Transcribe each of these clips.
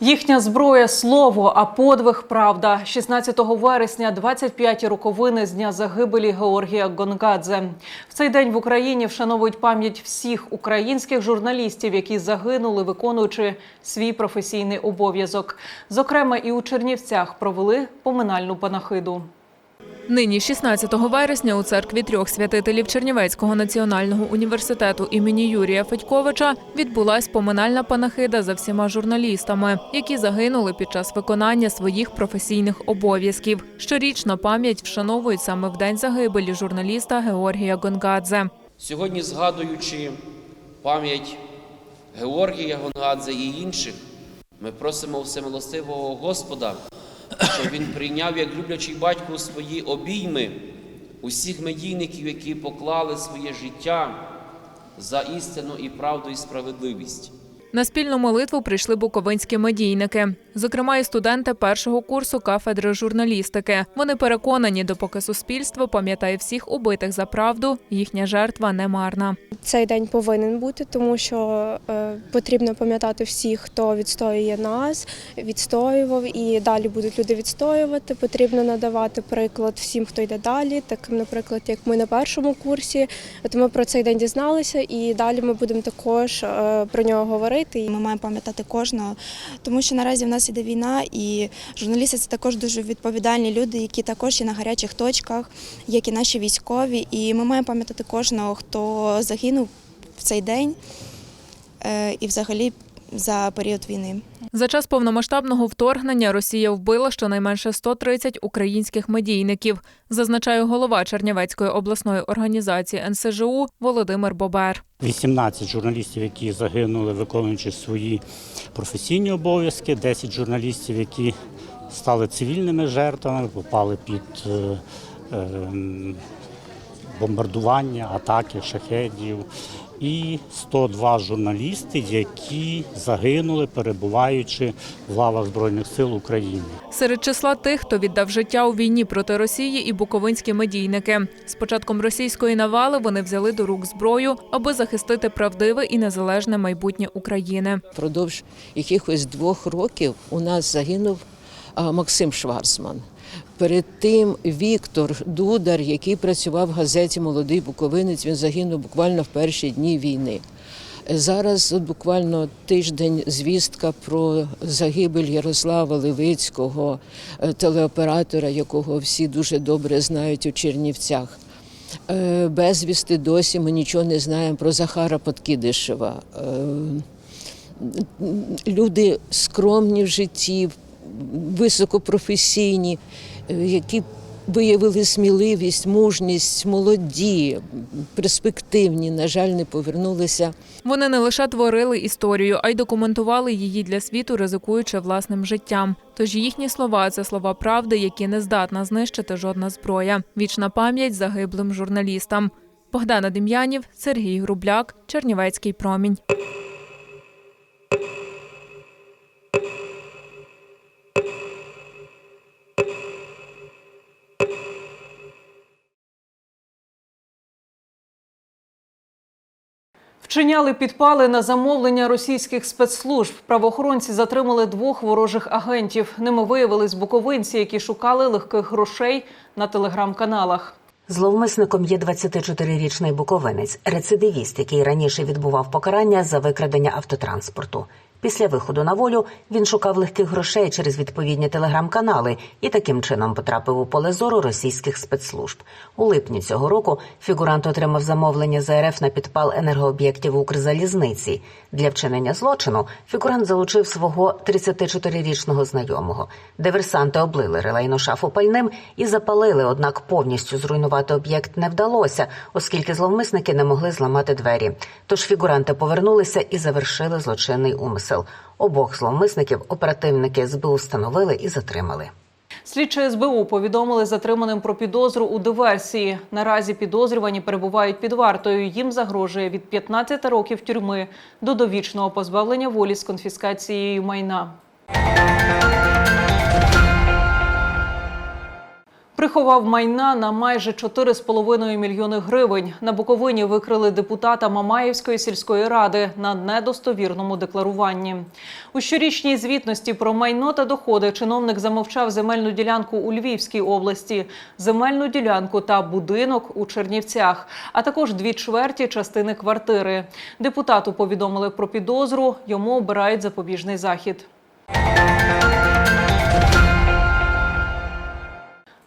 Їхня зброя слово, а подвиг правда. 16 вересня 25 роковини з дня загибелі Георгія Гонгадзе. В цей день в Україні вшановують пам'ять всіх українських журналістів, які загинули, виконуючи свій професійний обов'язок. Зокрема, і у Чернівцях провели поминальну панахиду. Нині, 16 вересня, у церкві трьох святителів Чернівецького національного університету імені Юрія Федьковича відбулась поминальна панахида за всіма журналістами, які загинули під час виконання своїх професійних обов'язків. Щорічно пам'ять вшановують саме в день загибелі журналіста Георгія Гонгадзе. Сьогодні, згадуючи пам'ять Георгія Гонгадзе і інших, ми просимо всемилостивого Господа, щоб він прийняв як люблячий батько свої обійми усіх медійників, які поклали своє життя за істину і правду і справедливість. На спільну молитву прийшли буковинські медійники, зокрема і студенти першого курсу кафедри журналістики. Вони переконані, допоки суспільство пам'ятає всіх убитих за правду, їхня жертва не марна. Цей день повинен бути, тому що е, потрібно пам'ятати всіх, хто відстоює нас, відстоював і далі будуть люди відстоювати. Потрібно надавати приклад всім, хто йде далі. Таким, наприклад, як ми на першому курсі. От ми про цей день дізналися, і далі ми будемо також е, про нього говорити. Ми маємо пам'ятати кожного, тому що наразі в нас іде війна, і журналісти це також дуже відповідальні люди, які також є на гарячих точках, як і наші військові. І ми маємо пам'ятати кожного, хто загинув в цей день е, і взагалі за період війни. За час повномасштабного вторгнення Росія вбила щонайменше 130 українських медійників, зазначає голова Чернівецької обласної організації НСЖУ Володимир Бобер. 18 журналістів, які загинули, виконуючи свої професійні обов'язки, 10 журналістів, які стали цивільними жертвами, попали під е, е, бомбардування, атаки шахедів. І 102 журналісти, які загинули, перебуваючи в лавах Збройних сил України. Серед числа тих, хто віддав життя у війні проти Росії, і буковинські медійники. З початком російської навали вони взяли до рук зброю, аби захистити правдиве і незалежне майбутнє України. Продовж якихось двох років у нас загинув Максим Шварцман. Перед тим Віктор Дудар, який працював в газеті Молодий Буковинець, він загинув буквально в перші дні війни. Зараз от буквально тиждень звістка про загибель Ярослава Левицького, е, телеоператора, якого всі дуже добре знають у Чернівцях. Е, Безвісти досі ми нічого не знаємо про Захара Подкидишева. Е, люди скромні в житті, високопрофесійні, е, які виявили сміливість, мужність, молоді, перспективні, на жаль, не повернулися. Вони не лише творили історію, а й документували її для світу, ризикуючи власним життям. Тож їхні слова це слова правди, які не здатна знищити жодна зброя. Вічна пам'ять загиблим журналістам. Богдана Дем'янів, Сергій Грубляк, Чернівецький промінь. Вчиняли підпали на замовлення російських спецслужб. Правоохоронці затримали двох ворожих агентів. Ними виявились буковинці, які шукали легких грошей на телеграм-каналах. Зловмисником є 24-річний буковинець, рецидивіст, який раніше відбував покарання за викрадення автотранспорту. Після виходу на волю він шукав легких грошей через відповідні телеграм-канали і таким чином потрапив у поле зору російських спецслужб. У липні цього року фігурант отримав замовлення з РФ на підпал енергооб'єктів Укрзалізниці. Для вчинення злочину фігурант залучив свого 34-річного знайомого. Диверсанти облили релейну шафу пальним і запалили, однак повністю зруйнувати об'єкт не вдалося, оскільки зловмисники не могли зламати двері. Тож фігуранти повернулися і завершили злочинний умисел. Обох зловмисників оперативники СБУ встановили і затримали. Слідчі СБУ повідомили затриманим про підозру у диверсії. Наразі підозрювані перебувають під вартою. Їм загрожує від 15 років тюрми до довічного позбавлення волі з конфіскацією майна. Приховав майна на майже 4,5 мільйони гривень. На Буковині викрили депутата Мамаївської сільської ради на недостовірному декларуванні. У щорічній звітності про майно та доходи чиновник замовчав земельну ділянку у Львівській області, земельну ділянку та будинок у Чернівцях, а також дві чверті частини квартири. Депутату повідомили про підозру. Йому обирають запобіжний захід.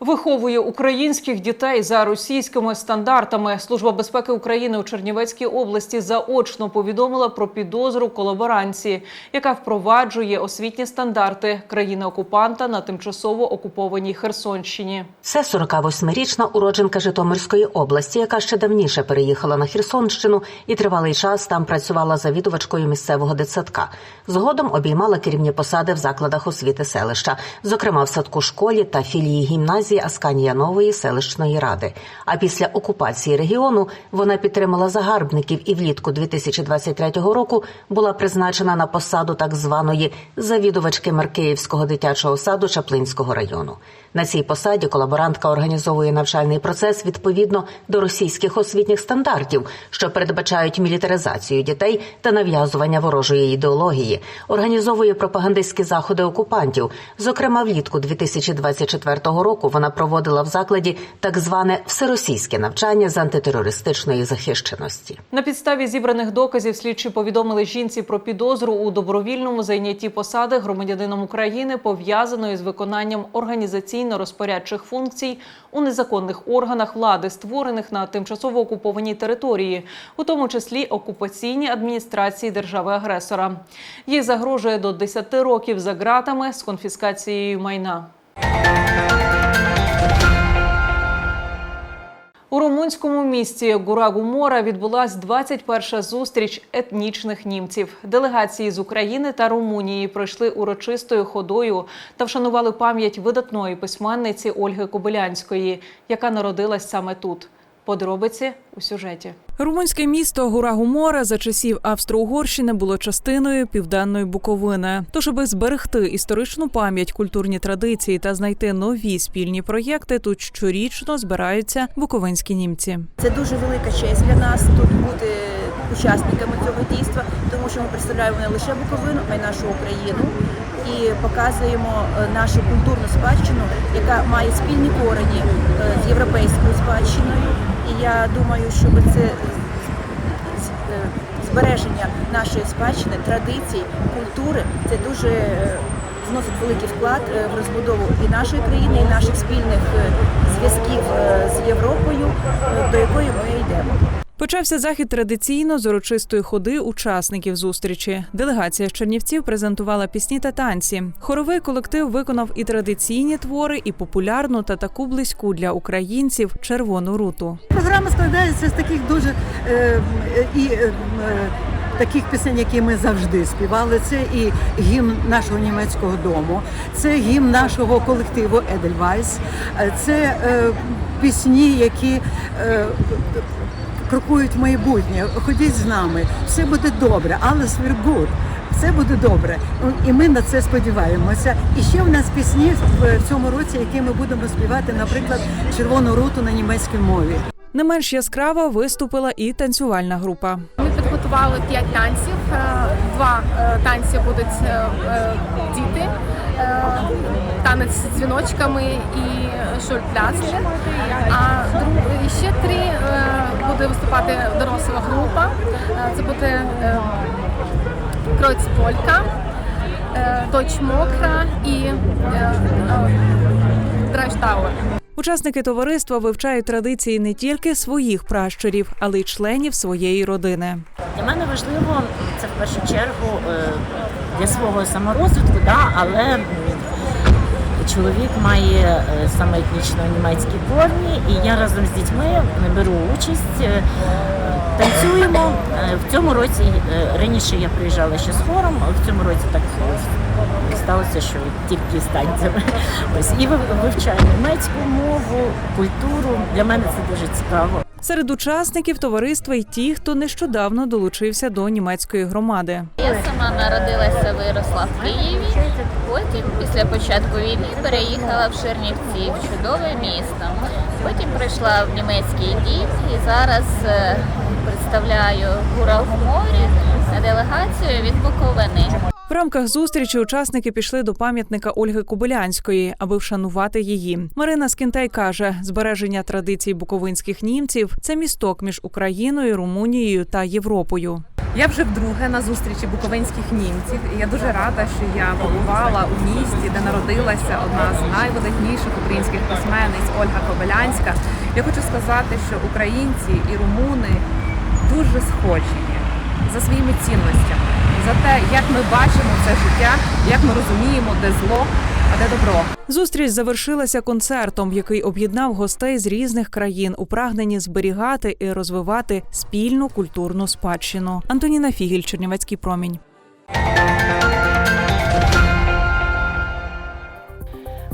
Виховує українських дітей за російськими стандартами. Служба безпеки України у Чернівецькій області заочно повідомила про підозру колаборанції, яка впроваджує освітні стандарти країни-окупанта на тимчасово окупованій Херсонщині. Це 48-річна уродженка Житомирської області, яка ще давніше переїхала на Херсонщину і тривалий час там працювала завідувачкою місцевого дитсадка. Згодом обіймала керівні посади в закладах освіти селища, зокрема в садку школі та філії гімназії Асканія Нової селищної ради. А після окупації регіону вона підтримала загарбників і влітку 2023 року була призначена на посаду так званої завідувачки Маркеївського дитячого саду Чаплинського району. На цій посаді колаборантка організовує навчальний процес відповідно до російських освітніх стандартів, що передбачають мілітаризацію дітей та нав'язування ворожої ідеології, організовує пропагандистські заходи окупантів. Зокрема, влітку 2024 року вона проводила в закладі так зване всеросійське навчання з антитерористичної захищеності. На підставі зібраних доказів слідчі повідомили жінці про підозру у добровільному зайнятті посади громадянином України, пов'язаної з виконанням організаційно-розпорядчих функцій у незаконних органах влади, створених на тимчасово окупованій території, у тому числі окупаційній адміністрації держави-агресора. Їй загрожує до 10 років за ґратами з конфіскацією майна. У румунському місті Гурагу-Мора відбулась 21-ша зустріч етнічних німців. Делегації з України та Румунії пройшли урочистою ходою та вшанували пам'ять видатної письменниці Ольги Кобилянської, яка народилась саме тут. Подробиці у сюжеті. Румунське місто Гура-Гумора за часів Австро-Угорщини було частиною південної Буковини. Тож, аби зберегти історичну пам'ять, культурні традиції та знайти нові спільні проєкти, тут щорічно збираються буковинські німці. Це дуже велика честь для нас тут бути учасниками цього дійства, тому що ми представляємо не лише Буковину, а й нашу Україну і показуємо е, нашу культурну спадщину, яка має спільні корені е, з європейською спадщиною. Я думаю, що це збереження нашої спадщини, традицій, культури це дуже е, вносить великий вклад е, в розбудову і нашої країни, і наших спільних е, зв'язків з Європою, до якої ми йдемо. Почався захід традиційно з урочистої ходи учасників зустрічі. Делегація з Чернівців презентувала пісні та танці. Хоровий колектив виконав і традиційні твори, і популярну та таку близьку для українців червону руту. Програма складається з таких дуже е, і е, е, таких пісень, які ми завжди співали. Це і гімн нашого німецького дому, це гімн нашого колективу Едельвайс, це е, пісні, які е, крокують в майбутнє. Ходіть з нами, все буде добре, але good. Все буде добре, Ну, і ми на це сподіваємося. І ще в нас пісні в цьому році, які ми будемо співати, наприклад, червону руту на німецькій мові. Не менш яскраво виступила і танцювальна група. Ми підготували п'ять танців. Е, Два е, танці будуть е, діти, танець з дзвіночками і шульпляцлер. А друг- і ще три е, буде виступати доросла група. Е, Це буде е, Кройцполька, Точ Мокра і Драйштауер. Учасники товариства вивчають традиції не тільки своїх пращурів, але й членів своєї родини. Для мене важливо це в першу чергу для свого саморозвитку, да, але чоловік має е, саме етнічно німецькі корні, і я разом з дітьми беру участь. е, Танцюємо Е, в цьому році. Раніше я приїжджала ще з хором, в цьому році так сталося, що тільки з танцями. Ось і вивчаю німецьку мову, культуру. Для мене це дуже цікаво. Серед учасників товариства й ті, хто нещодавно долучився до німецької громади. Я сама народилася, виросла в Києві. Потім, після початку війни, переїхала в Чернівці, в чудове місто. Потім прийшла в німецький дім і зараз е, представляю гура гуморі на делегацію від Буковини. В рамках зустрічі учасники пішли до пам'ятника Ольги Кобилянської, аби вшанувати її. Марина Скінтай каже, збереження традицій буковинських німців це місток між Україною, Румунією та Європою. Я вже вдруге на зустрічі буковинських німців. І я дуже рада, що я побувала у місті, де народилася одна з найвидатніших українських письменниць Ольга Кобилянська. Я хочу сказати, що українці і румуни дуже схожі за своїми цінностями, за те, як ми бачимо це життя, як ми розуміємо, де зло, а де добро. Зустріч завершилася концертом, який об'єднав гостей з різних країн у прагненні зберігати і розвивати спільну культурну спадщину. Антоніна Фігіль, Чернівецький промінь.